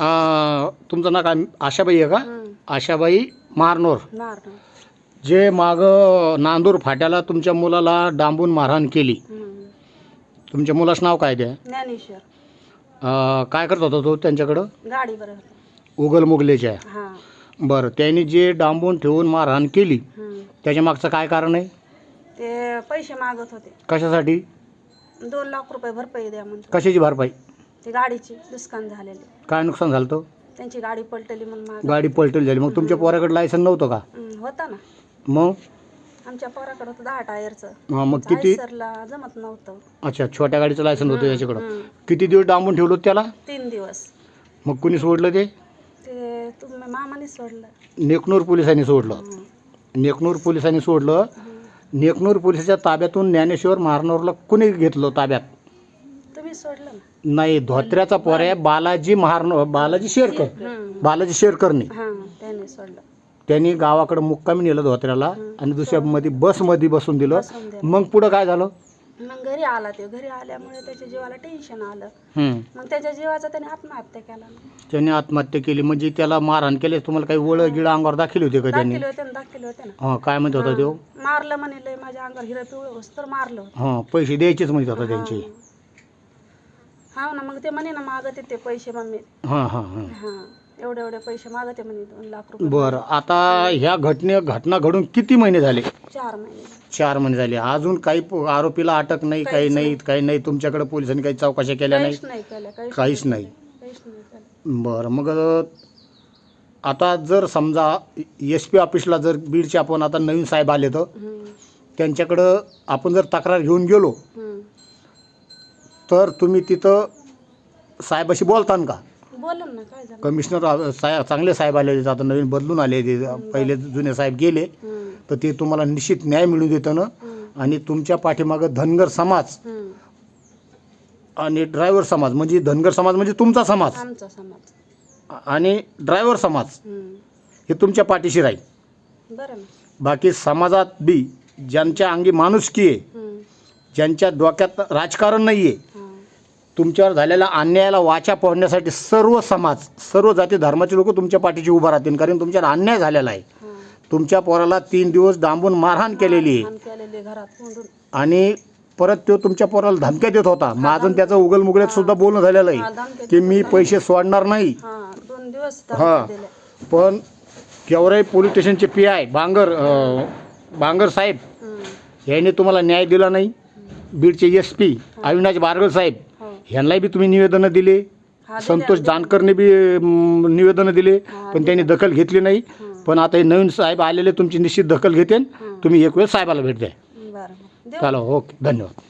तुमचं नाव काय? आशाबाई आहे का? हं. आशाबाई मारनोर. जे मागं नांदूर फाट्याला तुमच्या मुलाला डांबून मारहाण केली. हं. तुमच्या मुलाचं नाव काय ते? ज्ञानेश्वर. काय करत होता तो त्यांच्याकडं? गाडी उगल मुगलेच्या. हां. बरं त्यांनी जे डांबून ठेवून मारहाण केली हं. त्याच्या मागचं काय कारण आहे? ते पैसे मागत होते. कशासाठी? दोन लाख रुपये भरपाई द्या म्हणतो कशाची भरपाई? ती गाडीची नुकसान झालेली. काय नुकसान झालं त्यांची गाडी पलटली म्हणून माग. गाडी पलटली झाली. मग तुमच्या पोराकडे लायसन नव्हतं का? होता ना. मग? आमच्या पोराकडे होतं दहा टायरचं. हा, मग किती? सरला जमत नव्हतं. अच्छा छोट्या गाडीचं लायसन होतं त्याच्याकडं हं. किती दिवस डांबून ठेवलं होतं त्याला? तीन दिवस. मग कुणी सोडलं ते? ते तुम्ही मामाने सोडलं. नेकनूर पोलिसांनी सोडलं. हं. नेकनूर पोलिसांनी सोडलं. हं. नेकनूर पोलिसाच्या ताब्यातून ज्ञानेश्वर मारनोरला कुणी घेतलं ताब्यात? तुम्ही सोडलं ना. नाही धोत्र्याचा पोऱ्या बालाजी महारनो बालाजी शेरकर. बालाजी शेरकरनी. हां त्याने सोडलं. त्यांनी गावाकडे मुक्कामी नेलं धोत्र्याला आणि दुसऱ्या मध्ये बसमध्ये बसून दिलं. मग पुढं काय झालं? मग घरी आला ते. घरी आल्यामुळे त्याच्या जीवाला टेन्शन आलं. मग त्याच्या जीवाचा त्याने आत्महत्या केला. त्यांनी आत्महत्या केली. म्हणजे त्याला मारहाण केले तुम्हाला काही वळ गिळ अंगावर दाखवली होती का त्यांनी? दाखले होते ना दाखले होते ना. हां काय म्हणत होता तो? मारलं म्हणे लय माझ्या अंगावर हिरा पिवळ तर मारलं होतं. हां पैसे द्यायचेच म्हणत होता त्यांचे. हा ना मग ते म्हणे ना मागते ते पैसे मम्मी. हां हां हां. हा एवढे एवढे पैसे मागते म्हणे दोन लाख रुपये. बरं आता ह्या घटने घटना घडून किती महिने झाले? चार महिने. चार महिने झाले. अजून काही प- आरोपीला अटक नाही काही नाही काही नाही. तुमच्याकडे पोलिसांनी काही चौकशा केल्या नाही? काहीच नाही केलं काहीच काहीच नाही काहीच नाही केलं बरं मग आता जर समजा एस पी ऑफिसला जर बीडचे आपण आता नवीन साहेब आले तर हम्म, त्यांच्याकडं आपण जर तक्रार घेऊन गेलो हम्म. तर तुम्ही तिथं साहेबाशी बोलतान का? बोला ना काय झालं? कमिशनर आ- साहेब चांगले साहेब आले आता नवीन बदलून आले ते. पहिले जुने साहेब गेले हम्म, तर ते तुम्हाला निश्चित न्याय मिळून देतं ना हम्म, आणि तुमच्या पाठीमागं धनगर समाज हम्म. आणि ड्रायव्हर समाज म्हणजे धनगर समाज म्हणजे तुमचा समाज. आमचा समाज. आणि ड्रायव्हर समाज हम्म. हे तुमच्या पाठीशी राहील. बरं ना. बाकी समाजात बी ज्यांच्या अंगी माणुसकी आहे हम्म, ज्यांच्या डोक्यात राजकारण नाही आहे. तुमच्यावर झालेल्या अन्यायाला वाचा फोडण्यासाठी सर्व समाज सर्व जाती धर्माचे लोक तुमच्या पाठीशी उभा राहतील. कारण तुमच्यावर अन्याय झालेला आहे. हा. तुमच्या पोराला तीन दिवस डांबून मारहाण केलेली आहे. आणि परत तो तुमच्या पोराला धमक्या देत होता. माझं त्याचं उगल मुगल्यात सुद्धा बोलणं झालेलं आहे. की मी. पैसे सोडणार नाही. हा पण गेवराई पोलीस स्टेशनचे पी आय बांगर बांगर साहेब यांनी तुम्हाला न्याय दिला नाही. बीडचे एस पी अविनाश बारगळ साहेब हो. यांनाही बी तुम्ही निवेदनं दिले संतोष. जानकरने बी निवेदनं दिले पण त्यांनी दखल घेतली नाही. पण आता हे नवीन साहेब आलेले तुमची निश्चित दखल घेते हं. तुम्ही एक वेळ साहेबाला भेट द्या चला ओके धन्यवाद